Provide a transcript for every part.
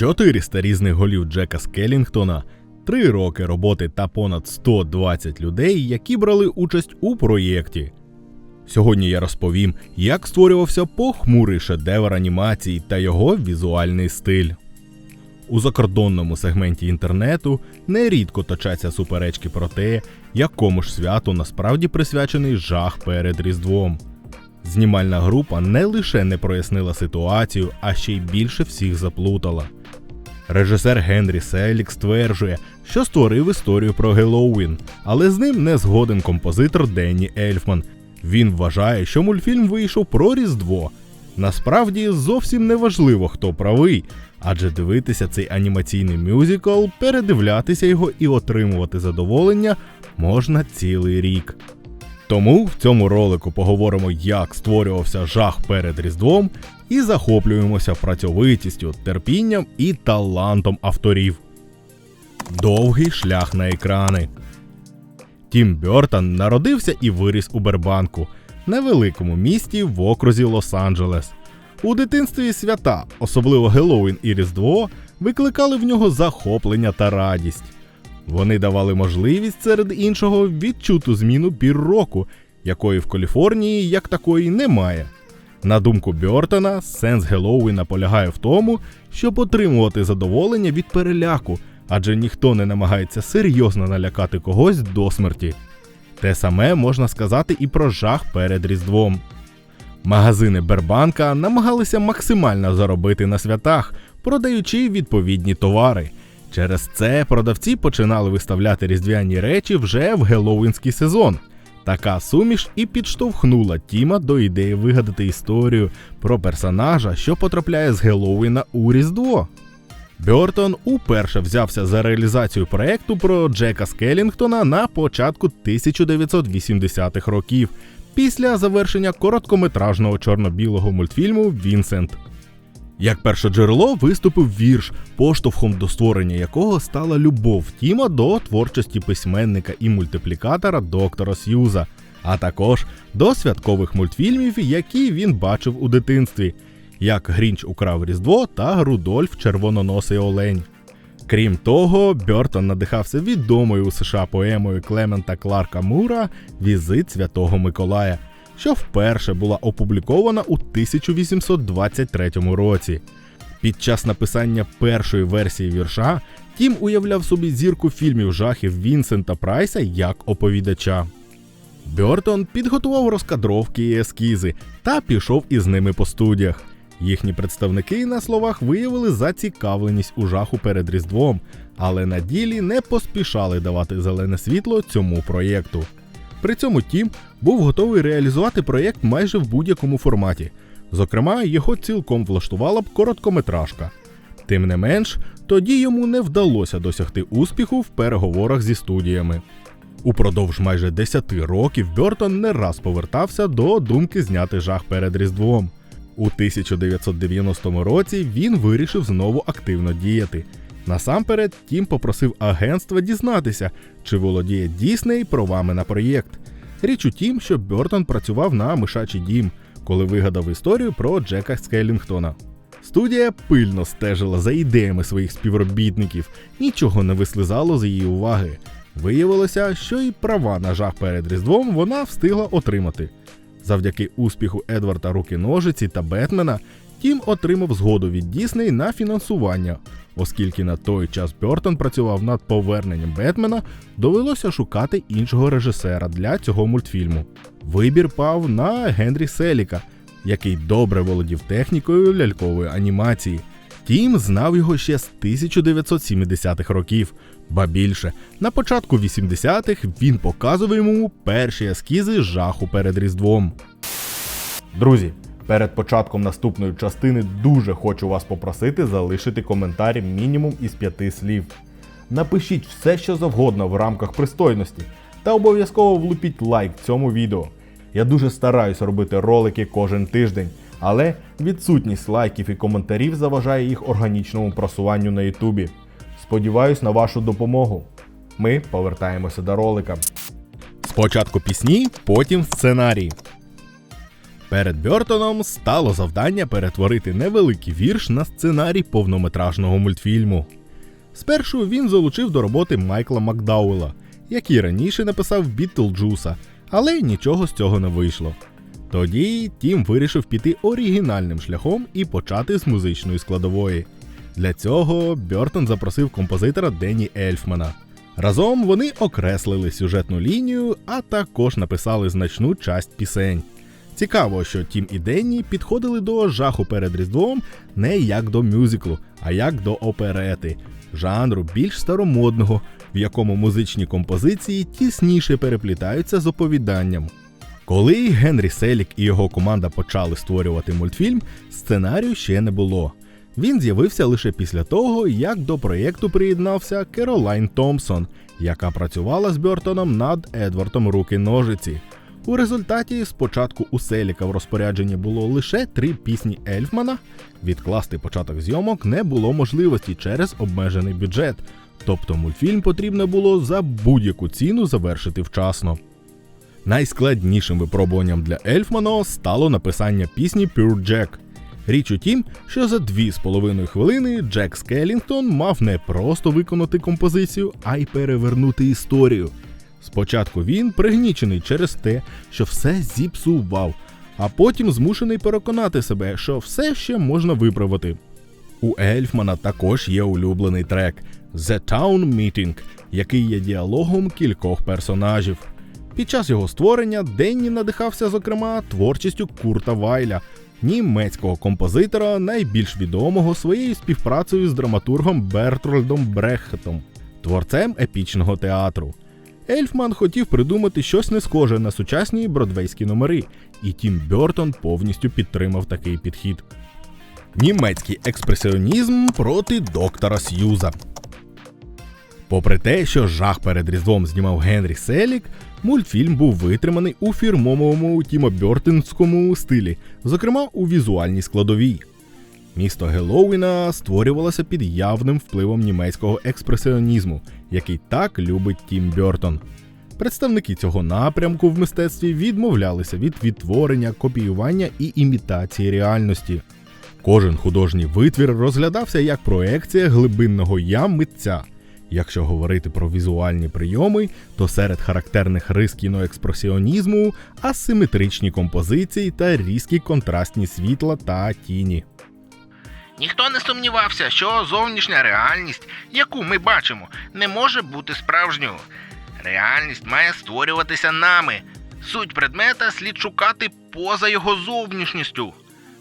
400 різних голів Джека Скелінгтона, 3 роки роботи та понад 120 людей, які брали участь у проєкті. Сьогодні я розповім, як створювався похмурий шедевр анімації та його візуальний стиль. У закордонному сегменті інтернету нерідко точаться суперечки про те, якому ж святу насправді присвячений жах перед Різдвом. Знімальна група не лише не прояснила ситуацію, а ще й більше всіх заплутала. Режисер Генрі Селік стверджує, що створив історію про Геловін, але з ним не згоден композитор Денні Ельфман. Він вважає, що мультфільм вийшов про Різдво. Насправді зовсім не важливо, хто правий, адже дивитися цей анімаційний мюзикл, передивлятися його і отримувати задоволення можна цілий рік. Тому в цьому ролику поговоримо, як створювався жах перед Різдвом, і захоплюємося працьовитістю, терпінням і талантом авторів. Довгий шлях на екрани. Тім Бертон народився і виріс у Бербанку, невеликому місті в окрузі Лос-Анджелес. У дитинстві свята, особливо Геловін і Різдво, викликали в нього захоплення та радість. Вони давали можливість серед іншого відчуту зміну пір року, якої в Каліфорнії як такої немає. На думку Бьортона, сенс Геловіна полягає в тому, щоб отримувати задоволення від переляку, адже ніхто не намагається серйозно налякати когось до смерті. Те саме можна сказати і про жах перед Різдвом. Магазини Бербанка намагалися максимально заробити на святах, продаючи відповідні товари. Через це продавці починали виставляти різдвяні речі вже в геловінський сезон. Така суміш і підштовхнула Тіма до ідеї вигадати історію про персонажа, що потрапляє з Геловіна у Різдво. Бертон уперше взявся за реалізацію проекту про Джека Скелінгтона на початку 1980-х років, після завершення короткометражного чорно-білого мультфільму Вінсент. Як перше джерело виступив вірш, поштовхом до створення якого стала любов Тіма до творчості письменника і мультиплікатора доктора Сьюза, а також до святкових мультфільмів, які він бачив у дитинстві, як Грінч украв Різдво та Рудольф Червононосий Олень. Крім того, Бертон надихався відомою у США поемою Клемента Кларка Мура Візит Святого Миколая що вперше була опублікована у 1823 році. Під час написання першої версії вірша Тім уявляв собі зірку фільмів жахів Вінсента Прайса як оповідача. Бертон підготував розкадровки і ескізи та пішов із ними по студіях. Їхні представники на словах виявили зацікавленість у жаху перед Різдвом, але на ділі не поспішали давати зелене світло цьому проєкту. При цьому Тім був готовий реалізувати проєкт майже в будь-якому форматі. Зокрема, його цілком влаштувала б короткометражка. Тим не менш, тоді йому не вдалося досягти успіху в переговорах зі студіями. Упродовж майже 10 років Бертон не раз повертався до думки зняти жах перед Різдвом. У 1990 році він вирішив знову активно діяти. Насамперед, Тім попросив агентства дізнатися, чи володіє Дісней правами на проєкт. Річ у тім, що Бертон працював на мишачий дім, коли вигадав історію про Джека Скеллінгтона. Студія пильно стежила за ідеями своїх співробітників, нічого не вислизало з її уваги. Виявилося, що і права на жах перед Різдвом вона встигла отримати. Завдяки успіху Едварда Руки Ножиці та Бетмена, Тім отримав згоду від Дісней на фінансування. Оскільки на той час Бертон працював над поверненням Бетмена, довелося шукати іншого режисера для цього мультфільму. Вибір пав на Генрі Селіка, який добре володів технікою лялькової анімації. Тім знав його ще з 1970-х років, ба більше, на початку 80-х він показував йому перші ескізи жаху перед Різдвом. Друзі, Перед початком наступної частини дуже хочу вас попросити залишити коментар мінімум із п'яти слів. Напишіть все, що завгодно в рамках пристойності, та обов'язково влупіть лайк цьому відео. Я дуже стараюсь робити ролики кожен тиждень, але відсутність лайків і коментарів заважає їх органічному просуванню на Ютубі. Сподіваюсь на вашу допомогу. Ми повертаємося до ролика. Спочатку пісні, потім сценарій. Перед Бьортоном стало завдання перетворити невеликий вірш на сценарій повнометражного мультфільму. Спершу він залучив до роботи Майкла Макдауела, який раніше написав Бітлджуса, але нічого з цього не вийшло. Тоді Тім вирішив піти оригінальним шляхом і почати з музичної складової. Для цього Бьортон запросив композитора Денні Ельфмана. Разом вони окреслили сюжетну лінію, а також написали значну часть пісень. Цікаво, що Тім і Денні підходили до жаху перед Різдвом не як до мюзиклу, а як до оперети, жанру більш старомодного, в якому музичні композиції тісніше переплітаються з оповіданням. Коли Генрі Селік і його команда почали створювати мультфільм, сценарію ще не було. Він з'явився лише після того, як до проєкту приєднався Керолайн Томпсон, яка працювала з Бьортоном над Едвардом Руки Ножиці. У результаті спочатку у Селіка в розпорядженні було лише три пісні Ельфмана. Відкласти початок зйомок не було можливості через обмежений бюджет, тобто мультфільм потрібно було за будь-яку ціну завершити вчасно. Найскладнішим випробуванням для Ельфмана стало написання пісні Pure Jack. Річ у тім, що за дві з половиною хвилини Джек Скелінгтон мав не просто виконати композицію, а й перевернути історію. Спочатку він пригнічений через те, що все зіпсував, а потім змушений переконати себе, що все ще можна виправити. У Ельфмана також є улюблений трек The Town Meeting, який є діалогом кількох персонажів. Під час його створення Денні надихався, зокрема, творчістю Курта Вайля, німецького композитора, найбільш відомого своєю співпрацею з драматургом Бертрольдом Брехтом, творцем епічного театру. Ельфман хотів придумати щось не схоже на сучасні бродвейські номери, і Тім Бертон повністю підтримав такий підхід. Німецький експресіонізм проти доктора Сьюза. Попри те, що жах перед Різдвом знімав Генрі Селік, мультфільм був витриманий у фірмовому Тімо стилі, зокрема у візуальній складовій. Місто Геловіна створювалося під явним впливом німецького експресіонізму, який так любить Тім Бертон. Представники цього напрямку в мистецтві відмовлялися від відтворення, копіювання і імітації реальності. Кожен художній витвір розглядався як проекція глибинного я митця. Якщо говорити про візуальні прийоми, то серед характерних рис кіноекспресіонізму асиметричні композиції та різкі контрастні світла та тіні. Ніхто не сумнівався, що зовнішня реальність, яку ми бачимо, не може бути справжньою. Реальність має створюватися нами. Суть предмета слід шукати поза його зовнішністю.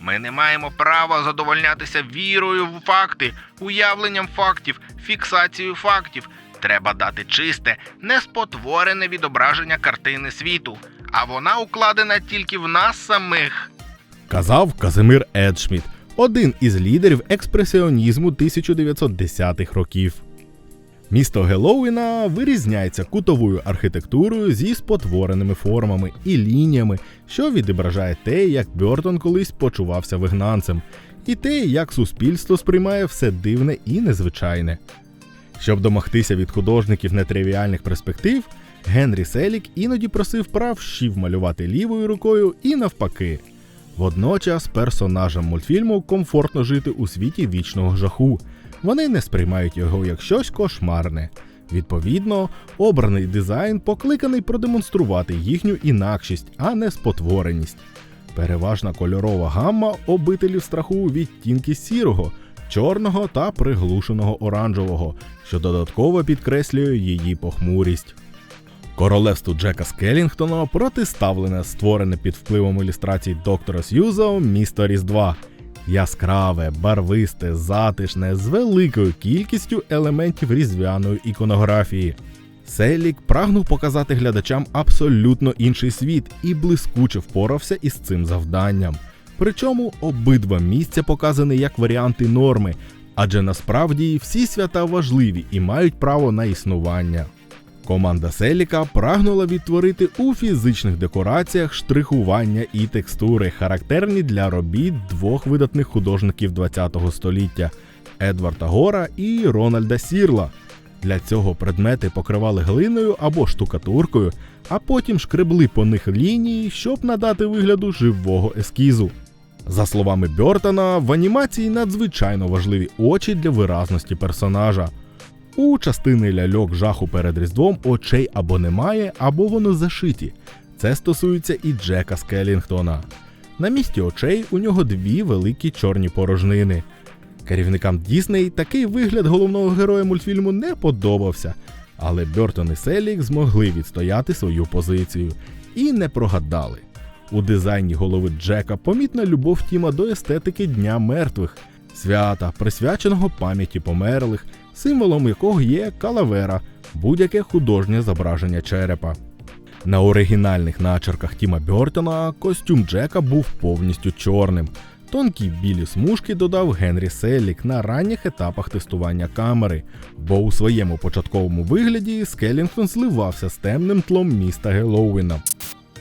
Ми не маємо права задовольнятися вірою в факти, уявленням фактів, фіксацією фактів. Треба дати чисте, неспотворене відображення картини світу, а вона укладена тільки в нас самих. Казав Казимир Едшміт, один із лідерів експресіонізму 1910-х років. Місто Геловіна вирізняється кутовою архітектурою зі спотвореними формами і лініями, що відображає те, як Бертон колись почувався вигнанцем, і те, як суспільство сприймає все дивне і незвичайне. Щоб домогтися від художників нетривіальних перспектив, Генрі Селік іноді просив правшів малювати лівою рукою і навпаки. Водночас персонажам мультфільму комфортно жити у світі вічного жаху. Вони не сприймають його як щось кошмарне. Відповідно, обраний дизайн покликаний продемонструвати їхню інакшість, а не спотвореність. Переважна кольорова гамма обителів страху відтінки сірого, чорного та приглушеного оранжевого, що додатково підкреслює її похмурість. Королевству Джека Скелінгтона протиставлене створене під впливом ілюстрацій доктора Сьюза місто Різдва. Яскраве, барвисте, затишне, з великою кількістю елементів різдвяної іконографії. Селік прагнув показати глядачам абсолютно інший світ і блискуче впорався із цим завданням. Причому обидва місця показані як варіанти норми, адже насправді всі свята важливі і мають право на існування. Команда Селіка прагнула відтворити у фізичних декораціях штрихування і текстури, характерні для робіт двох видатних художників ХХ століття Едварда Гора і Рональда Сірла. Для цього предмети покривали глиною або штукатуркою, а потім шкребли по них лінії, щоб надати вигляду живого ескізу. За словами Бьортона, в анімації надзвичайно важливі очі для виразності персонажа. У частини ляльок жаху перед Різдвом очей або немає, або вони зашиті. Це стосується і Джека Скелінгтона. На місці очей у нього дві великі чорні порожнини. Керівникам Дісней такий вигляд головного героя мультфільму не подобався, але Бертон і Селік змогли відстояти свою позицію і не прогадали. У дизайні голови Джека помітна любов Тіма до естетики Дня мертвих, свята, присвяченого пам'яті померлих, символом якого є калавера, будь-яке художнє зображення черепа. На оригінальних начерках Тіма Бьортона костюм Джека був повністю чорним. Тонкі білі смужки додав Генрі Селлік на ранніх етапах тестування камери, бо у своєму початковому вигляді Скелінгтон зливався з темним тлом міста Геловіна.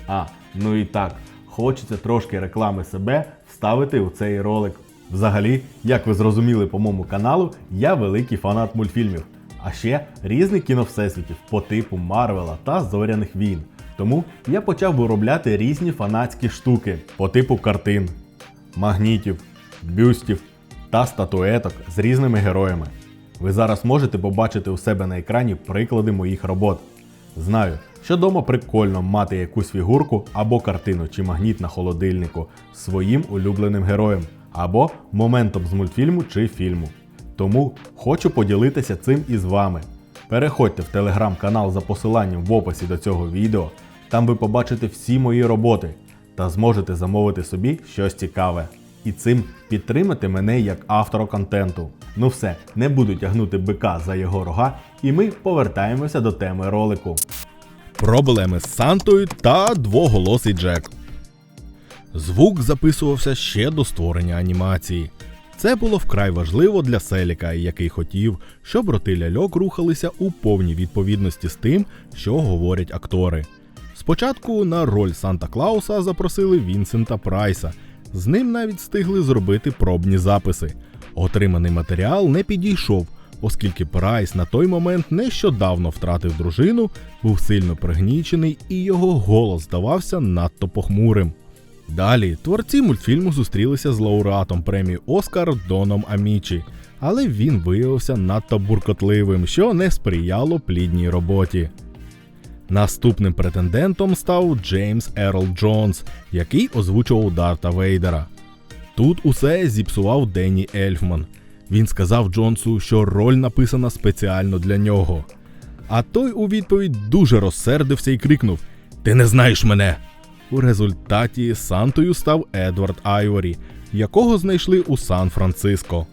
А, ну і так, хочеться трошки реклами себе вставити у цей ролик. Взагалі, як ви зрозуміли по моєму каналу, я великий фанат мультфільмів, а ще різних кіновсесвітів по типу Марвела та Зоряних війн. Тому я почав виробляти різні фанатські штуки по типу картин, магнітів, бюстів та статуеток з різними героями. Ви зараз можете побачити у себе на екрані приклади моїх робот. Знаю, що дома прикольно мати якусь фігурку або картину чи магніт на холодильнику своїм улюбленим героєм, або моментом з мультфільму чи фільму. Тому хочу поділитися цим із вами. Переходьте в телеграм-канал за посиланням в описі до цього відео, там ви побачите всі мої роботи та зможете замовити собі щось цікаве. І цим підтримати мене як автора контенту. Ну все, не буду тягнути бика за його рога, і ми повертаємося до теми ролику. Проблеми з Сантою та двоголосий Джек. Звук записувався ще до створення анімації. Це було вкрай важливо для Селіка, який хотів, щоб роти ляльок рухалися у повній відповідності з тим, що говорять актори. Спочатку на роль Санта Клауса запросили Вінсента Прайса. З ним навіть встигли зробити пробні записи. Отриманий матеріал не підійшов, оскільки Прайс на той момент нещодавно втратив дружину, був сильно пригнічений і його голос здавався надто похмурим. Далі творці мультфільму зустрілися з лауреатом премії Оскар Доном Амічі, але він виявився надто буркотливим, що не сприяло плідній роботі. Наступним претендентом став Джеймс Ерл Джонс, який озвучував Дарта Вейдера. Тут усе зіпсував Денні Ельфман. Він сказав Джонсу, що роль написана спеціально для нього. А той у відповідь дуже розсердився і крикнув: Ти не знаєш мене! У результаті Сантою став Едвард Айворі, якого знайшли у Сан-Франциско.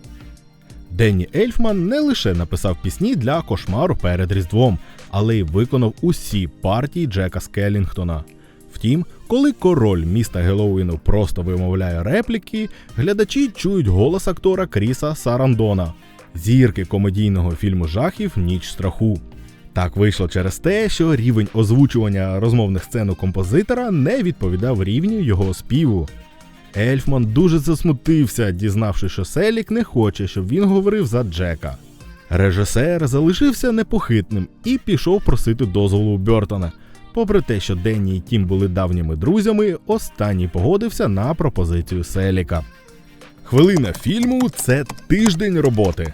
Денні Ельфман не лише написав пісні для кошмару перед Різдвом, але й виконав усі партії Джека Скелінгтона. Втім, коли король міста Геловіну просто вимовляє репліки, глядачі чують голос актора Кріса Сарандона, зірки комедійного фільму жахів Ніч страху. Так вийшло через те, що рівень озвучування розмовних сцен у композитора не відповідав рівню його співу. Ельфман дуже засмутився, дізнавшись, що Селік не хоче, щоб він говорив за Джека. Режисер залишився непохитним і пішов просити дозволу у Бертона. Попри те, що Денні і Тім були давніми друзями, останній погодився на пропозицію Селіка. Хвилина фільму це тиждень роботи.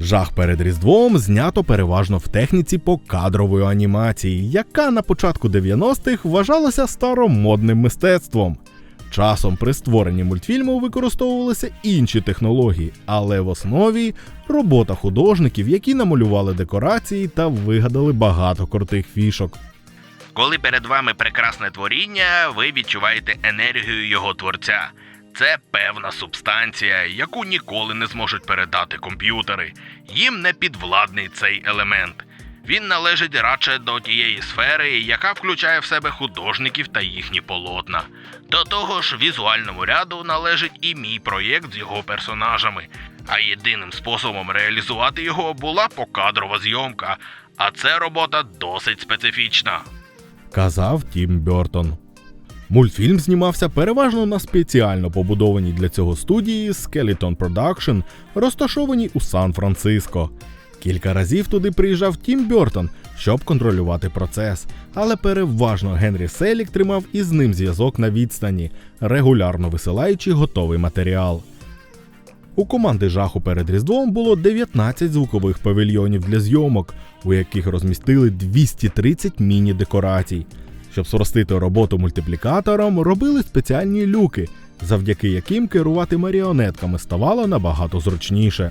Жах перед Різдвом знято переважно в техніці покадрової анімації, яка на початку 90-х вважалася старомодним мистецтвом. Часом при створенні мультфільму використовувалися інші технології, але в основі робота художників, які намалювали декорації та вигадали багато крутих фішок. Коли перед вами прекрасне творіння, ви відчуваєте енергію його творця. Це певна субстанція, яку ніколи не зможуть передати комп'ютери. Їм не підвладний цей елемент. Він належить радше до тієї сфери, яка включає в себе художників та їхні полотна. До того ж, візуальному ряду належить і мій проєкт з його персонажами. А єдиним способом реалізувати його була покадрова зйомка, а це робота досить специфічна. казав Тім Бертон. Мультфільм знімався переважно на спеціально побудованій для цього студії Skeleton Production, розташованій у Сан-Франциско. Кілька разів туди приїжджав Тім Бьортон, щоб контролювати процес, але переважно Генрі Селік тримав із ним зв'язок на відстані, регулярно висилаючи готовий матеріал. У команди жаху перед Різдвом було 19 звукових павільйонів для зйомок, у яких розмістили 230 міні-декорацій. Щоб спростити роботу мультиплікатором, робили спеціальні люки, завдяки яким керувати маріонетками ставало набагато зручніше.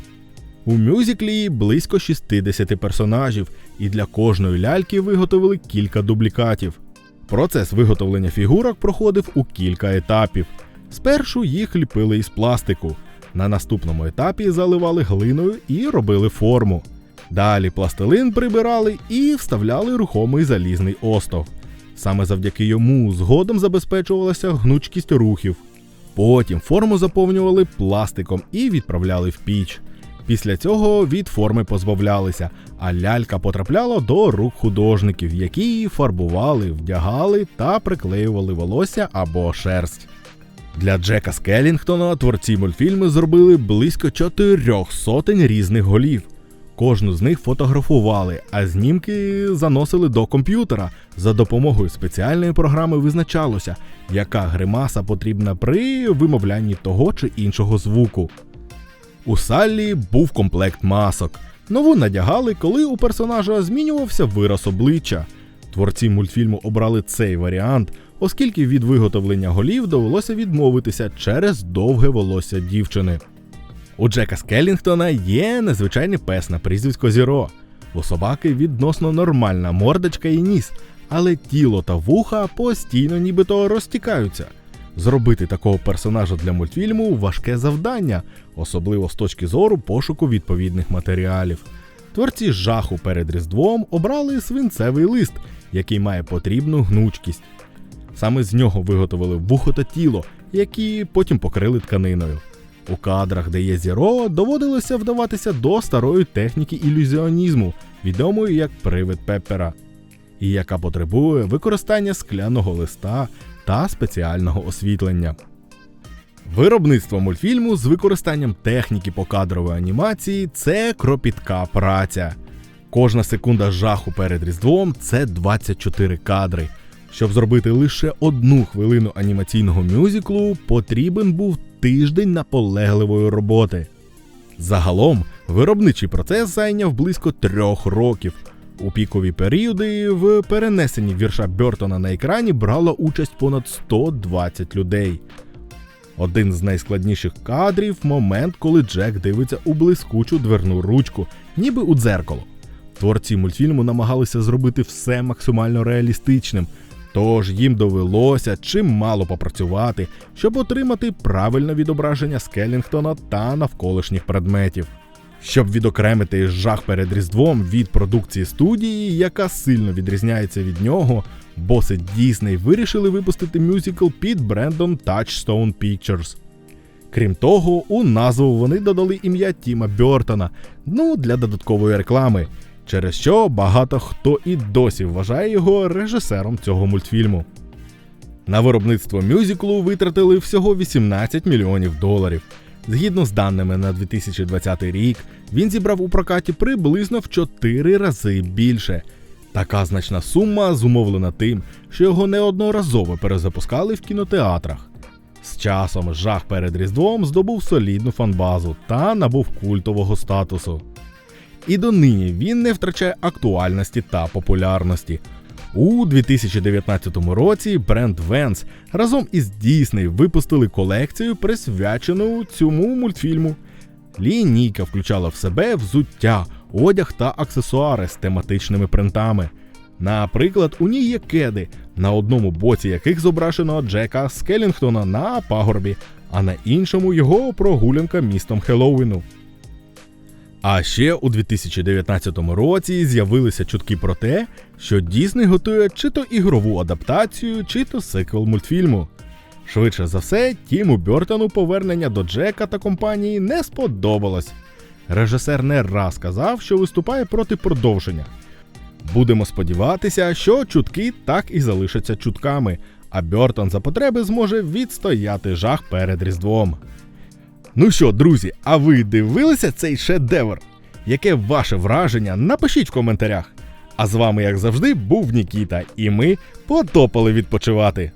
У мюзиклі близько 60 персонажів, і для кожної ляльки виготовили кілька дублікатів. Процес виготовлення фігурок проходив у кілька етапів. Спершу їх ліпили із пластику. На наступному етапі заливали глиною і робили форму. Далі пластилин прибирали і вставляли рухомий залізний остов. Саме завдяки йому згодом забезпечувалася гнучкість рухів. Потім форму заповнювали пластиком і відправляли в піч. Після цього від форми позбавлялися, а лялька потрапляла до рук художників, які її фарбували, вдягали та приклеювали волосся або шерсть. Для Джека Скелінгтона творці мультфільму зробили близько чотирьох сотень різних голів. Кожну з них фотографували, а знімки заносили до комп'ютера. За допомогою спеціальної програми визначалося, яка гримаса потрібна при вимовлянні того чи іншого звуку. У Саллі був комплект масок. Нову надягали, коли у персонажа змінювався вираз обличчя. Творці мультфільму обрали цей варіант, оскільки від виготовлення голів довелося відмовитися через довге волосся дівчини. У Джека Скелінгтона є незвичайний пес на прізвисько Зіро. У собаки відносно нормальна мордочка і ніс, але тіло та вуха постійно нібито розтікаються. Зробити такого персонажа для мультфільму важке завдання, особливо з точки зору пошуку відповідних матеріалів. Творці жаху перед Різдвом обрали свинцевий лист, який має потрібну гнучкість. Саме з нього виготовили вухо та тіло, які потім покрили тканиною. У кадрах, де є зіро, доводилося вдаватися до старої техніки ілюзіонізму, відомої як привид Пеппера, і яка потребує використання скляного листа та спеціального освітлення. Виробництво мультфільму з використанням техніки покадрової анімації це кропітка праця. Кожна секунда жаху перед Різдвом це 24 кадри. Щоб зробити лише одну хвилину анімаційного мюзиклу, потрібен був тиждень наполегливої роботи. Загалом виробничий процес зайняв близько трьох років. У пікові періоди в перенесенні вірша Бертона на екрані брало участь понад 120 людей. Один з найскладніших кадрів момент, коли Джек дивиться у блискучу дверну ручку, ніби у дзеркало. Творці мультфільму намагалися зробити все максимально реалістичним, тож їм довелося чимало попрацювати, щоб отримати правильне відображення Скелінгтона та навколишніх предметів. Щоб відокремити жах перед Різдвом від продукції студії, яка сильно відрізняється від нього, боси Дісней вирішили випустити мюзикл під брендом Touchstone Pictures. Крім того, у назву вони додали ім'я Тіма Бьортона, ну для додаткової реклами, через що багато хто і досі вважає його режисером цього мультфільму. На виробництво мюзиклу витратили всього 18 мільйонів доларів. Згідно з даними на 2020 рік, він зібрав у прокаті приблизно в 4 рази більше. Така значна сума зумовлена тим, що його неодноразово перезапускали в кінотеатрах. З часом жах перед Різдвом здобув солідну фанбазу та набув культового статусу. І донині він не втрачає актуальності та популярності. У 2019 році бренд Vans разом із Disney випустили колекцію, присвячену цьому мультфільму. Лінійка включала в себе взуття, одяг та аксесуари з тематичними принтами. Наприклад, у ній є кеди, на одному боці яких зображено Джека Скелінгтона на пагорбі, а на іншому його прогулянка містом Хеллоуіну. А ще у 2019 році з'явилися чутки про те, що Дісней готує чи то ігрову адаптацію, чи то сиквел мультфільму. Швидше за все, Тіму Бьортону повернення до Джека та компанії не сподобалось. Режисер не раз казав, що виступає проти продовження. Будемо сподіватися, що чутки так і залишаться чутками, а Бьортон за потреби зможе відстояти жах перед Різдвом. Ну що, друзі, а ви дивилися цей шедевр? Яке ваше враження? Напишіть в коментарях. А з вами, як завжди, був Нікіта, і ми потопали відпочивати.